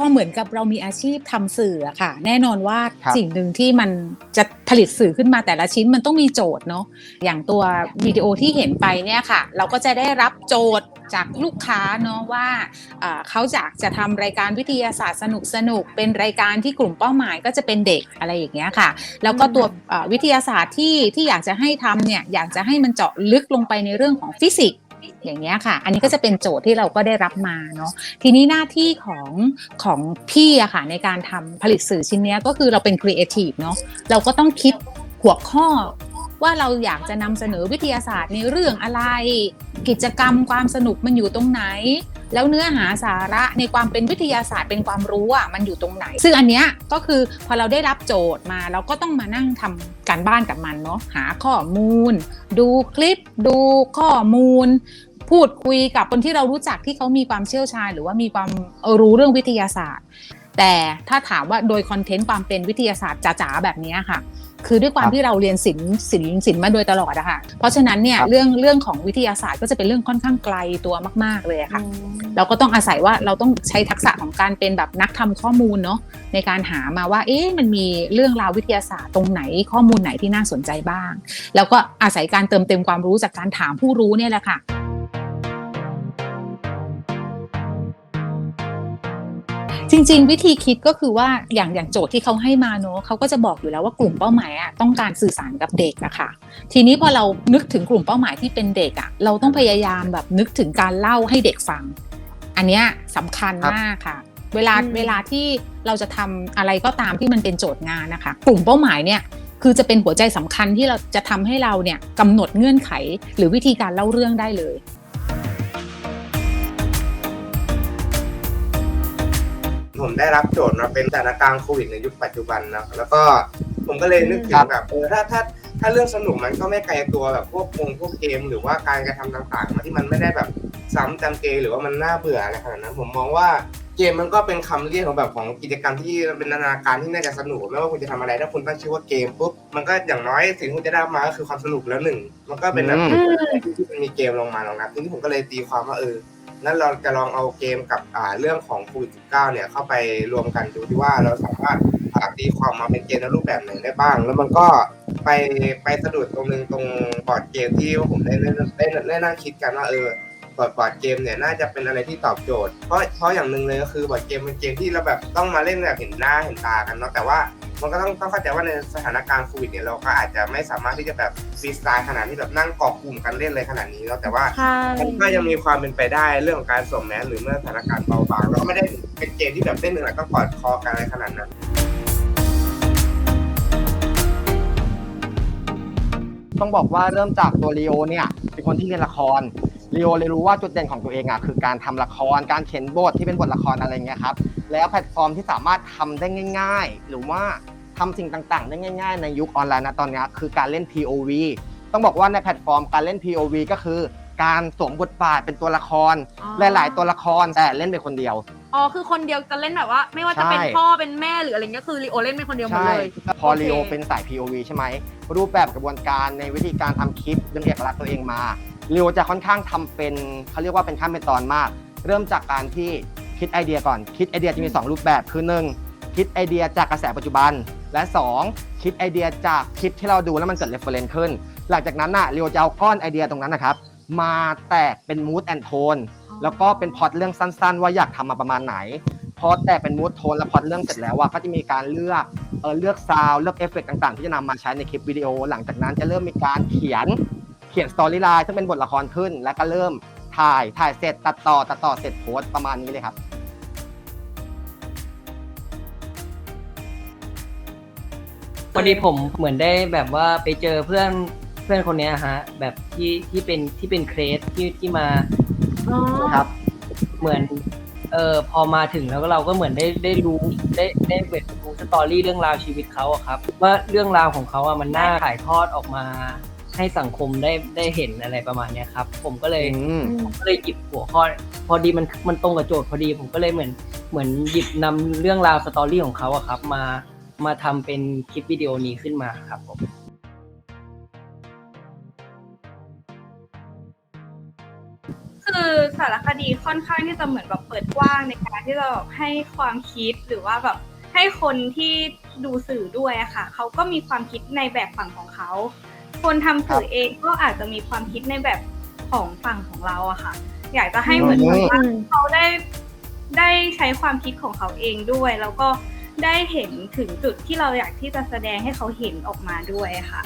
อเหมือนกับเรามีอาชีพทำสื่ออะค่ะ แน่นอนว่าครับสิ่งหนึ่งที่มันจะผลิตสื่อขึ้นมาแต่ละชิ้นมันต้องมีโจทย์เนาะอย่างตัววิดีโอที่เห็นไปเนี่ยค่ะ เราก็จะได้รับโจทย์จากลูกค้าเนาะว่าเอ่อเขาอยากจะทำรายการวิทยาศาสตร์สนุกสนุกๆเป็นรายการที่กลุ่มเป้าหมายก็จะเป็นเด็กอะไรอย่างเงี้ยค่ะ แล้วก็ตัวเอ่อวิทยาศาสตร์ที่ที่อยากจะให้ทำเนี่ยอยากจะให้มันเจาะลึกลงไปในเรื่องของฟิสิกส์ อย่างเงี้ยค่ะ อันนี้ก็จะเป็นโจทย์ที่เราก็ได้รับมาเนาะทีนี้หน้าที่ของของพี่อะค่ะในการทำผลิตสื่อชิ้นเนี้ยก็คือเราเป็นครีเอทีฟเนาะเราก็ต้องคิดหัวข้อว่าเราอยากจะนำเสนอวิทยาศาสตร์ในเรื่องอะไร กิจกรรมความสนุกมันอยู่ตรงไหน แล้วเนื้อหาสาระในความเป็นวิทยาศาสตร์เป็นความรู้อะมันอยู่ตรงไหน ซึ่งอันเนี้ยก็คือพอเราได้รับโจทย์มาเราก็ต้องมานั่งทำการบ้านกับมันเนาะหาข้อมูล ดูคลิป ดูข้อมูล พูดคุยกับคนที่เรารู้จักที่เขามีความเชี่ยวชาญ หรือว่ามีความรู้เรื่องวิทยาศาสตร์ แต่ถ้าถามว่าโดยคอนเทนต์ความเป็นวิทยาศาสตร์จ๋าๆแบบนี้ค่ะ คือด้วยความครับที่เราเรียนศิลป์ศิลป์ศิลป์มาโดยตลอดอะค่ะ เพราะฉะนั้นเนี่ยครับเรื่องเรื่องของวิทยาศาสตร์ก็จะเป็นเรื่องค่อนข้างไกลตัวมาก ๆ เลยอะค่ะ เราก็ต้องอาศัยว่าเราต้องใช้ทักษะของการเป็นแบบนักทำข้อมูลเนาะในการหามาว่า เอ๊ะมันมีเรื่องราววิทยาศาสตร์ตรงไหนข้อมูลไหนที่น่าสนใจบ้าง แล้วก็อาศัยการเติมเต็มความรู้จากการถามผู้รู้เนี่ยแหละค่ะ จริง ๆ วิธีคิดก็คือว่าอย่างอย่างโจทย์ที่เขาให้มาเนอะเขาก็จะบอกอยู่แล้วว่ากลุ่มเป้าหมายอะต้องการสื่อสารกับเด็กอะค่ะ ทีนี้พอเรานึกถึงกลุ่มเป้าหมายที่เป็นเด็กอะเราต้องพยายามแบบนึกถึงการเล่าให้เด็กฟัง อันเนี้ยสำคัญมากค่ะ เวลาอืมเวลาที่เราจะทำอะไรก็ตามที่มันเป็นโจทย์งานนะคะ กลุ่มเป้าหมายเนี่ยคือจะเป็นหัวใจสำคัญที่เราจะทำให้เราเนี่ยกำหนดเงื่อนไข หรือวิธีการเล่าเรื่องได้เลย ผมได้รับโจทย์มาเป็นสถานการณ์โควิดในยุคปัจจุบันนะแล้วก็ผมก็เลยนึกถึครังบแบบเออถ้าถ้าถ้าเรื่องสนุกมันก็ไม่ไกลตัวแบบพวกวงพวกเกม หรือว่าการกระทำต่างๆมาที่มันไม่ได้แบบซ้ำจำเจหรือว่ามันน่าเบื่ออะไรขนาดนั้นผมมองว่าเกมมันก็เป็นคำเรียกของแบบของกิจกรรมที่เป็นนานาการที่น่าจะสนุกไม่ว่าคุณจะทำอะไรถ้าคุณตั้งชื่อว่าเกมปุ๊บมันก็อย่างน้อยสิ่งที่คุณจะได้มาก็คือความสนุกแล้วหนึ่งมันก็เป็นแบบอืมที่มันมีเกมลงมาลงนะทีนี้ผมก็เลยตีความว่าเออ นั้นเราจะลองเอาเกมกับอ่าเรื่องของโควิด19เนี่ยเข้าไปรวมกันดูที่ว่าเราสามารถตีความมาเป็นเกมในรูปแบบไหนได้บ้าง แล้วมันก็ไปไปสะดุดตรงนึงตรงบอร์ดเกมที่ผมได้ได้ได้ได้นั่งคิดกันว่าเออบอร์ดบอร์ดเกมเนี่ยน่าจะเป็นอะไรที่ตอบโจทย์เพราะเพราะอย่างหนึ่งเลยก็คือบอร์ดเกมเป็นเกมที่เราแบบต้องมาเล่นแบบเห็นหน้าเห็นตากันเนาะแต่ว่า มันก็ต้องต้องเข้าใจว่าในสถานการณ์โควิดเนี่ยเราก็อาจจะไม่สามารถที่จะแบบฟรีสไตล์ขนาดที่แบบนั่งเกาะกลุ่มกันเล่นเลยขนาดนี้เนาะแต่ว่าใช่ มันก็ยังมีความเป็นไปได้เรื่องของการสวมแมสหรือเมื่อสถานการณ์เบาบางแล้วก็ไม่ได้เป็นเกมที่แบบเล่นหนึ่งหลังต้องกอดคอกันอะไรขนาดนั้น ต้องบอกว่าเริ่มจากตัวลีโอเนี่ยเป็นคนที่เรียนละคร ลีโอเลยรู้ว่าจุดเด่นของตัวเองอะคือการทำละครการเขียนบทที่เป็นบทละครอะไรเงี้ยครับแล้วแพลตฟอร์มที่สามารถทำได้ง่าย ๆ หรือว่าทำสิ่งต่างๆ ได้ง่าย ๆ ในยุคออนไลน์นะตอนเนี้ยคือการเล่น POV ต้องบอกว่าในแพลตฟอร์มการเล่น POV ก็คือ การสวมบทบาทเป็นตัวละครอ๋อหลาย ๆ ตัวละครแต่เล่นเป็นคนเดียวอ๋อคือคนเดียวจะเล่นแบบว่า ไม่ว่าจะเป็นใช่พ่อเป็นแม่หรืออะไรเงี้ยคือลีโอเล่นเป็นคนเดียวหมดใช่เลยพอโอเคลีโอเป็นสาย POV ใช่ไหมรูปแบบกระบวนการในวิธีการทำคลิปเรื่องเอกลักษณ์ตัวเองมา ลีโอจะค่อนข้างทำเป็นเขาเรียกว่าเป็นขั้นเป็นตอนมาก เริ่มจากการที่คิดไอเดียก่อน คิดไอเดียจะมี 2 รูปแบบคือ 1 คิดไอเดียจากกระแสปัจจุบัน และ 2 คิดไอเดียจากคลิปที่เราดูแล้วมันเกิดเรฟเฟรนซ์ขึ้น หลังจากนั้นน่ะลีโอจะเอาก้อนไอเดียตรงนั้นนะครับ มาแตกเป็นมูดแอนโทนแล้วก็เป็นพล็อตเรื่องสั้น ๆ ว่าอยากทำมาประมาณไหนพอแต่เป็นมูดโทนและพล็อตเรื่องเสร็จแล้วว่าก็จะมีการเลือกเออเลือกซาวด์เลือกเอฟเฟกต์ต่างๆ ที่จะนำมาใช้ในคลิปวิดีโอ หลังจากนั้นจะเริ่มมีการเขียน เขียนสตอรี่ไลน์ซึ่งเป็นบทละครขึ้น แล้วก็เริ่มถ่ายถ่ายเสร็จตัดต่อตัดต่อเสร็จโพสต์ประมาณนี้เลยครับ พอดีผมเหมือนได้แบบว่าไปเจอเพื่อนเพื่อนคนเนี้ยฮะ แบบที่ที่เป็นที่เป็นเครสที่ที่มาอ๋อครับ เหมือนเออพอมาถึงแล้วก็เราก็เหมือนได้ได้รู้ได้ได้เปิดรู้สตอรี่เรื่องราวชีวิตเขาอะครับ ว่าเรื่องราวของเขาอะมันน่าถ่ายทอดออกมา ให้สังคมได้ได้เห็นอะไรประมาณเนี้ยครับ ผมก็เลยอืม ผมก็เลยหยิบหัวข้อ พอดีมันมันตรงกับโจทย์พอดี ผมก็เลยเหมือนเหมือนหยิบนำเรื่องราวสตอรี่ของเขาอะครับ มามาทำเป็นคลิปวิดีโอนี้ขึ้นมาครับผม คือคือสารคดีค่อนข้างที่จะเหมือนแบบเปิดกว้างในการที่จะแบบให้ความคิดหรือว่าแบบให้คนที่ดูสื่อด้วยอะค่ะเขาก็มีความคิดในแบบฝั่งของเขา คนทำสื่อเองก็อาจจะมีความคิดในแบบของฝั่งของเราอะค่ะ อยากจะให้เหมือนแบบว่าเขาได้ได้ใช้ความคิดของเขาเองด้วย แล้วก็ได้เห็นถึงจุดที่เราอยากที่จะแสดงให้เขาเห็นออกมาด้วยค่ะ